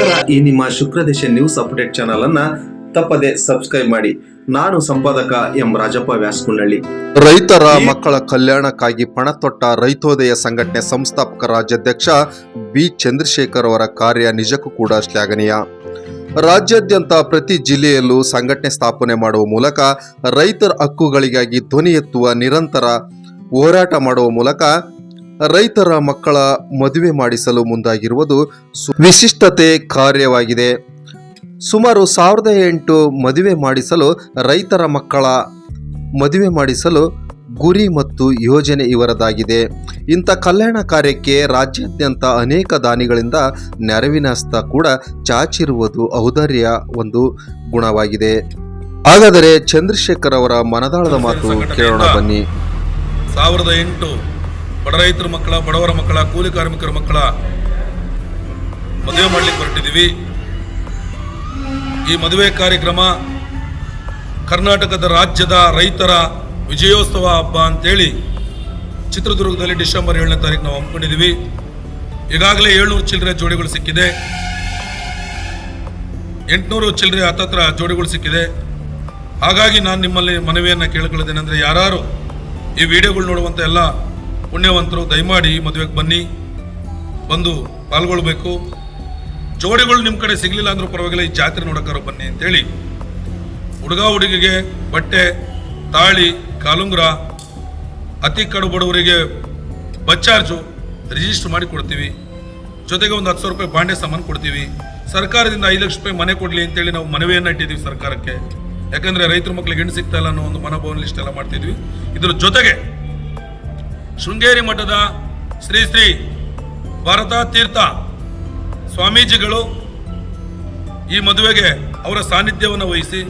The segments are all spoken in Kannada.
ನಮಸ್ಕಾರ. ಈ ನಿಮ್ಮ ಶುಕ್ರದೇಶ ನ್ಯೂಸ್ ಅಪ್ಡೇಟ್ ಚಾನಲ್ ಅನ್ನ ತಪ್ಪದೆ ಸಬ್ಸ್ಕ್ರೈಬ್ ಮಾಡಿ. ನಾನು ಸಂಪಾದಕ ಎಂ ರಾಜಪ್ಪ ವ್ಯಾಸಕುಂಡಳ್ಳಿ. ರೈತರ ಮಕ್ಕಳ ಕಲ್ಯಾಣಕ್ಕಾಗಿ ಪಣತೊಟ್ಟ ರೈತೋದಯ ಸಂಘಟನೆ ಸಂಸ್ಥಾಪಕ ರಾಜ್ಯಾಧ್ಯಕ್ಷ ಬಿ ಚಂದ್ರಶೇಖರ್ ಅವರ ಕಾರ್ಯ ನಿಜಕ್ಕೂ ಕೂಡ ಶ್ಲಾಘನೀಯ. ರಾಜ್ಯಾದ್ಯಂತ ಪ್ರತಿ ಜಿಲ್ಲೆಯಲ್ಲೂ ಸಂಘಟನೆ ಸ್ಥಾಪನೆ ಮಾಡುವ ಮೂಲಕ ರೈತರ ಹಕ್ಕುಗಳಿಗಾಗಿ ಧ್ವನಿ ಎತ್ತುವ ನಿರಂತರ ಹೋರಾಟ ಮಾಡುವ ಮೂಲಕ ರೈತರ ಮಕ್ಕಳ ಮದುವೆ ಮಾಡಿಸಲು ಮುಂದಾಗಿರುವುದು ವಿಶಿಷ್ಟತೆ ಕಾರ್ಯವಾಗಿದೆ. ಸುಮಾರು ಸಾವಿರದ ಎಂಟು ಮದುವೆ ಮಾಡಿಸಲು ರೈತರ ಮಕ್ಕಳ ಮದುವೆ ಮಾಡಿಸಲು ಗುರಿ ಮತ್ತು ಯೋಜನೆ ಇವರದಾಗಿದೆ. ಇಂಥ ಕಲ್ಯಾಣ ಕಾರ್ಯಕ್ಕೆ ರಾಜ್ಯಾದ್ಯಂತ ಅನೇಕ ದಾನಿಗಳಿಂದ ನೆರವಿನ ಹಸ್ತ ಕೂಡ ಚಾಚಿರುವುದು ಔದಾರ್ಯ ಒಂದು ಗುಣವಾಗಿದೆ. ಹಾಗಾದರೆ ಚಂದ್ರಶೇಖರ್ ಅವರ ಮನದಾಳದ ಮಾತು ಕೇಳೋಣ ಬನ್ನಿ. ಸಾವಿರದ ಎಂಟು ಬಡ ರೈತರ ಮಕ್ಕಳ, ಬಡವರ ಮಕ್ಕಳ, ಕೂಲಿ ಕಾರ್ಮಿಕರ ಮಕ್ಕಳ ಮದುವೆ ಮಾಡಲಿಕ್ಕೆ ಹೊರಟಿದ್ದೀವಿ. ಈ ಮದುವೆ ಕಾರ್ಯಕ್ರಮ ಕರ್ನಾಟಕದ ರಾಜ್ಯದ ರೈತರ ವಿಜಯೋತ್ಸವ ಹಬ್ಬ ಅಂತೇಳಿ ಚಿತ್ರದುರ್ಗದಲ್ಲಿ ಡಿಸೆಂಬರ್ ಏಳನೇ ತಾರೀಕು ನಾವು ಹಮ್ಮಿಕೊಂಡಿದ್ದೀವಿ. ಈಗಾಗಲೇ ಏಳ್ನೂರು ಚಿಲ್ಲರೆ ಜೋಡಿಗಳು ಸಿಕ್ಕಿದೆ. ಎಂಟುನೂರು ಚಿಲ್ಲರೆ ಹತ್ತತ್ರ ಜೋಡಿಗಳು ಸಿಕ್ಕಿದೆ. ಹಾಗಾಗಿ ನಾನು ನಿಮ್ಮಲ್ಲಿ ಮನವಿಯನ್ನು ಕೇಳ್ಕೊಳ್ಳೋದೇನೆಂದರೆ ಯಾರು ಈ ವಿಡಿಯೋಗಳು ನೋಡುವಂಥ ಎಲ್ಲ ಪುಣ್ಯವಂತರು ದಯಮಾಡಿ ಮದುವೆಗೆ ಬನ್ನಿ. ಬಂದು ಪಾಲ್ಗೊಳ್ಬೇಕು. ಜೋಡಿಗಳು ನಿಮ್ಮ ಕಡೆ ಸಿಗಲಿಲ್ಲ ಅಂದ್ರೂ ಪರವಾಗಿಲ್ಲ, ಈ ಜಾತ್ರೆ ನೋಡೋಕ್ಕಾರು ಬನ್ನಿ ಅಂತೇಳಿ. ಹುಡುಗ ಹುಡುಗಿಗೆ ಬಟ್ಟೆ, ತಾಳಿ, ಕಾಲುಂಗ್ರ, ಅತಿ ಕಡು ಬಡವರಿಗೆ ಬಚ್ಚಾರ್ಜು ರಿಜಿಸ್ಟರ್ ಮಾಡಿ ಕೊಡ್ತೀವಿ. ಜೊತೆಗೆ ಒಂದು ಹತ್ತು ಸಾವಿರ ರೂಪಾಯಿ ಬಾಂಡೆ ಸಾಮಾನು ಕೊಡ್ತೀವಿ. ಸರ್ಕಾರದಿಂದ ಐದು ಲಕ್ಷ ರೂಪಾಯಿ ಮನೆ ಕೊಡಲಿ ಅಂತೇಳಿ ನಾವು ಮನವಿಯನ್ನು ಇಟ್ಟಿದ್ದೀವಿ ಸರ್ಕಾರಕ್ಕೆ. ಯಾಕಂದರೆ ರೈತರ ಮಕ್ಕಳಿಗೆ ಹೆಣ್ಣು ಸಿಗ್ತಾ ಇಲ್ಲ ಅನ್ನೋ ಒಂದು ಮನೋಭಾವನೆ ಇಷ್ಟೆಲ್ಲ ಮಾಡ್ತಿದ್ವಿ. ಇದರ ಜೊತೆಗೆ ಶೃಂಗೇರಿ ಮಠದ ಶ್ರೀ ಶ್ರೀ ಭಾರತ ತೀರ್ಥ ಸ್ವಾಮೀಜಿಗಳು ಈ ಮದುವೆಗೆ ಅವರ ಸಾನ್ನಿಧ್ಯವನ್ನು ವಹಿಸಿ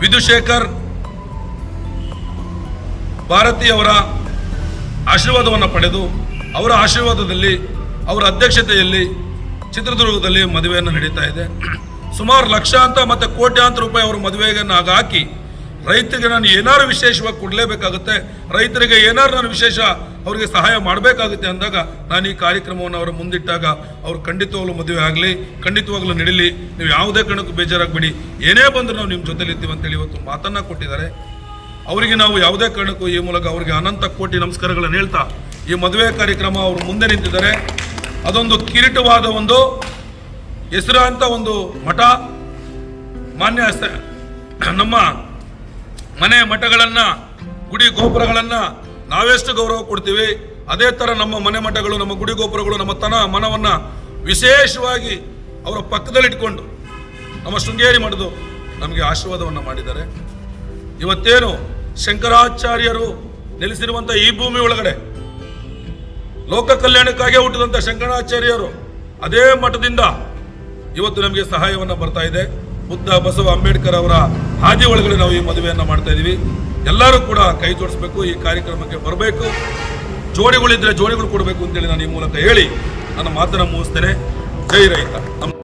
ವಿಧುಶೇಖರ್ ಭಾರತೀಯವರ ಆಶೀರ್ವಾದವನ್ನು ಪಡೆದು ಅವರ ಆಶೀರ್ವಾದದಲ್ಲಿ ಅವರ ಅಧ್ಯಕ್ಷತೆಯಲ್ಲಿ ಚಿತ್ರದುರ್ಗದಲ್ಲಿ ಮದುವೆಯನ್ನು ನಡೀತಾ ಇದೆ. ಸುಮಾರು ಲಕ್ಷಾಂತರ ಮತ್ತು ಕೋಟ್ಯಾಂತರ ರೂಪಾಯಿ ಅವರು ಮದುವೆಯನ್ನು ಹಾಕಿ ರೈತರಿಗೆ ನಾನು ಏನಾರು ವಿಶೇಷವಾಗಿ ಕೊಡಲೇಬೇಕಾಗುತ್ತೆ, ರೈತರಿಗೆ ಏನಾರು ನಾನು ವಿಶೇಷ ಅವರಿಗೆ ಸಹಾಯ ಮಾಡಬೇಕಾಗುತ್ತೆ ಅಂದಾಗ ನಾನು ಈ ಕಾರ್ಯಕ್ರಮವನ್ನು ಅವರ ಮುಂದಿಟ್ಟಾಗ ಅವ್ರು ಖಂಡಿತವಾಗ್ಲೂ ಮದುವೆ ಆಗಲಿ, ಖಂಡಿತವಾಗ್ಲೂ ನಡೀಲಿ, ನೀವು ಯಾವುದೇ ಕಾರಣಕ್ಕೂ ಬೇಜಾರಾಗಬೇಡಿ. ಏನೇ ಬಂದರೂ ನಾವು ನಿಮ್ಮ ಜೊತೆಲಿ ಇದ್ದೀವಿ ಅಂತೇಳಿ ಇವತ್ತು ಮಾತನ್ನು ಕೊಟ್ಟಿದ್ದಾರೆ. ಅವರಿಗೆ ನಾವು ಯಾವುದೇ ಕಾರಣಕ್ಕೂ ಈ ಮೂಲಕ ಅವರಿಗೆ ಅನಂತ ಕೋಟಿ ನಮಸ್ಕಾರಗಳನ್ನು ಹೇಳ್ತಾ ಈ ಮದುವೆ ಕಾರ್ಯಕ್ರಮ ಅವರು ಮುಂದೆ ನಿಂತಿದ್ದಾರೆ. ಅದೊಂದು ಕಿರೀಟವಾದ ಒಂದು ಹೆಸರಾಂತ ಒಂದು ಮಠ, ಮಾನ್ಯ ನಮ್ಮ ಮನೆ ಮಠಗಳನ್ನ, ಗುಡಿ ಗೋಪುರಗಳನ್ನ ನಾವೆಷ್ಟು ಗೌರವ ಕೊಡ್ತೀವಿ, ಅದೇ ತರ ನಮ್ಮ ಮನೆ ಮಠಗಳು, ನಮ್ಮ ಗುಡಿ ಗೋಪುರಗಳು, ನಮ್ಮ ತನ ಮನವನ್ನ ವಿಶೇಷವಾಗಿ ಅವರ ಪಕ್ಕದಲ್ಲಿಟ್ಕೊಂಡು ನಮ್ಮ ಶೃಂಗೇರಿ ಮಠದು ನಮಗೆ ಆಶೀರ್ವಾದವನ್ನು ಮಾಡಿದ್ದಾರೆ. ಇವತ್ತೇನು ಶಂಕರಾಚಾರ್ಯರು ನೆಲೆಸಿರುವಂತ ಈ ಭೂಮಿ ಒಳಗಡೆ, ಲೋಕ ಕಲ್ಯಾಣಕ್ಕಾಗಿ ಹುಟ್ಟಿದಂತ ಶಂಕರಾಚಾರ್ಯರು ಅದೇ ಮಠದಿಂದ ಇವತ್ತು ನಮಗೆ ಸಹಾಯವನ್ನ ಬರ್ತಾ ಇದೆ. ಬುದ್ಧ ಬಸವ ಅಂಬೇಡ್ಕರ್ ಅವರ ಹಾದಿ ಒಳಗಡೆ ನಾವು ಈ ಮದುವೆಯನ್ನು ಮಾಡ್ತಾ ಇದ್ದೀವಿ ಎಲ್ಲರೂ ಕೂಡ ಕೈ ಜೋಡಿಸ್ಬೇಕು, ಈ ಕಾರ್ಯಕ್ರಮಕ್ಕೆ ಬರಬೇಕು. ಜೋಡಿಗಳಿದ್ರೆ ಜೋಡಿಗಳು ಕೊಡಬೇಕು ಅಂತೇಳಿ ನಾನು ಈ ಮೂಲಕ ಹೇಳಿ ನನ್ನ ಮಾತನ್ನ ಮುಗಿಸ್ತೇನೆ. ಜೈ ರೈತ.